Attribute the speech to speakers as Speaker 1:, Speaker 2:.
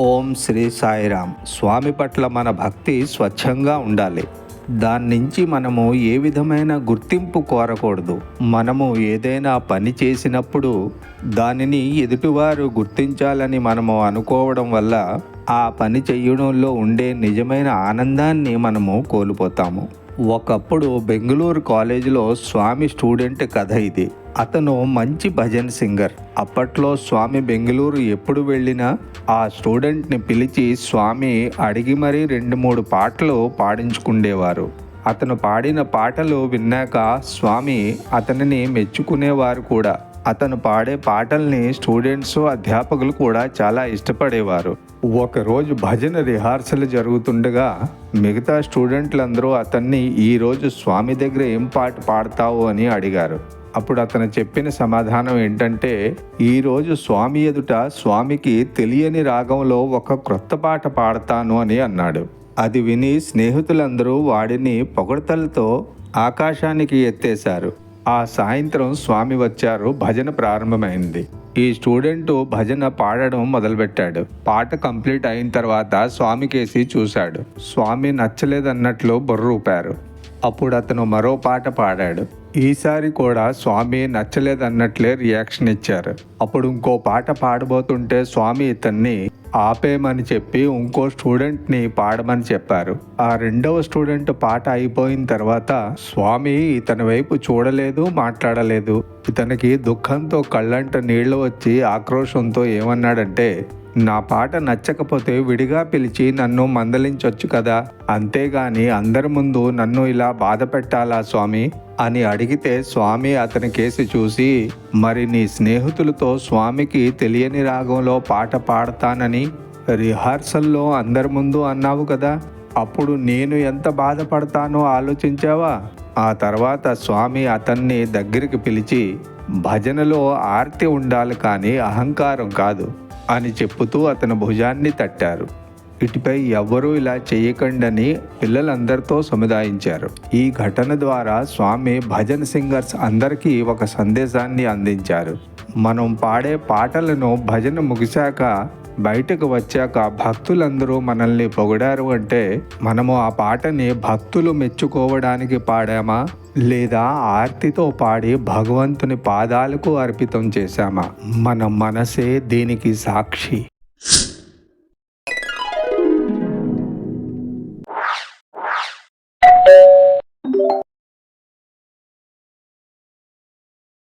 Speaker 1: ఓం శ్రీ సాయిరామ్. స్వామి పట్ల మన భక్తి స్వచ్ఛంగా ఉండాలి. దాని నుంచి మనము ఏ విధమైన గుర్తింపు కోరకూడదు. మనము ఏదైనా పని చేసినప్పుడు దానిని ఎదుటివారు గుర్తించాలని మనము అనుకోవడం వల్ల ఆ పని చేయడంలో ఉండే నిజమైన ఆనందాన్ని మనము కోల్పోతాము. ఒకప్పుడు బెంగళూరు కాలేజీలో స్వామి స్టూడెంట్ కథ ఇది. అతను మంచి భజన్ సింగర్. అప్పట్లో స్వామి బెంగళూరు ఎప్పుడు వెళ్ళినా ఆ స్టూడెంట్ని పిలిచి స్వామి అడిగి మరీ రెండు మూడు పాటలు పాడించుకుండేవారు. అతను పాడిన పాటలు విన్నాక స్వామి అతనిని మెచ్చుకునేవారు కూడా. అతను పాడే పాటల్ని స్టూడెంట్స్ అధ్యాపకులు కూడా చాలా ఇష్టపడేవారు. ఒకరోజు భజన రిహార్సల్ జరుగుతుండగా మిగతా స్టూడెంట్లందరూ అతన్ని ఈరోజు స్వామి దగ్గర ఏం పాట పాడతావు అని అడిగారు. అప్పుడు అతను చెప్పిన సమాధానం ఏంటంటే ఈరోజు స్వామి ఎదుట స్వామికి తెలియని రాగంలో ఒక క్రొత్త పాట పాడతాను అని అన్నాడు. అది విని స్నేహితులందరూ వాడిని పొగడతలతో ఆకాశానికి ఎత్తేశారు. ఆ సాయంత్రం స్వామి వచ్చారు భజన ప్రారంభమైంది. ఈ స్టూడెంట్ భజన పాడడం మొదలుపెట్టాడు. పాట కంప్లీట్ అయిన తర్వాత స్వామికేసి చూశాడు. స్వామి నచ్చలేదన్నట్లు బుర్రూపారు అప్పుడు అతను మరో పాట పాడాడు. ఈసారి కూడా స్వామి నచ్చలేదన్నట్లే రియాక్షన్ ఇచ్చారు. అప్పుడు ఇంకో పాట పాడబోతుంటే స్వామి ఇతన్ని ఆపేయమని చెప్పి ఇంకో స్టూడెంట్ని పాడమని చెప్పారు. ఆ రెండవ స్టూడెంట్ పాట అయిపోయిన తర్వాత స్వామి ఇతని వైపు చూడలేదు మాట్లాడలేదు. ఇతనికి దుఃఖంతో కళ్ళంట నీళ్ళు వచ్చి ఆక్రోశంతో ఏమన్నాడంటే నా పాట నచ్చకపోతే విడిగా పిలిచి నన్ను మందలించొచ్చు కదా. అంతేగాని అందరి ముందు నన్ను ఇలా బాధ పెట్టాలా స్వామి? అని అడిగితే స్వామి అతని కేసి చూసి మరి నీ స్నేహితులతో స్వామికి తెలియని రాగంలో పాట పాడతానని రిహార్సల్లో అందరి ముందు అన్నావు కదా. అప్పుడు నేను ఎంత బాధపడతానో ఆలోచించావా? ఆ తర్వాత స్వామి అతన్ని దగ్గరికి పిలిచి భజనలో ఆర్తి ఉండాలి కానీ అహంకారం కాదు. అని చెప్పుతూ అతని భుజాన్ని తట్టారు. ఇటుపై ఎవ్వరూ ఇలా చేయకండని పిల్లలందరితో సముదాయించారు. ఈ ఘటన ద్వారా స్వామి భజన్ సింగర్స్ అందరికీ ఒక సందేశాన్ని అందించారు. మనం పాడే పాటలను భజన ముగిశాక బయటకు వచ్చాక భక్తులందరూ మనల్ని పొగిడారు అంటే మనము ఆ పాటని భక్తులు మెచ్చుకోవడానికి పాడామా? లేదా ఆర్తితో పాడి భగవంతుని పాదాలకు అర్పితం చేశామా? మన మనసే దీనికి సాక్షి.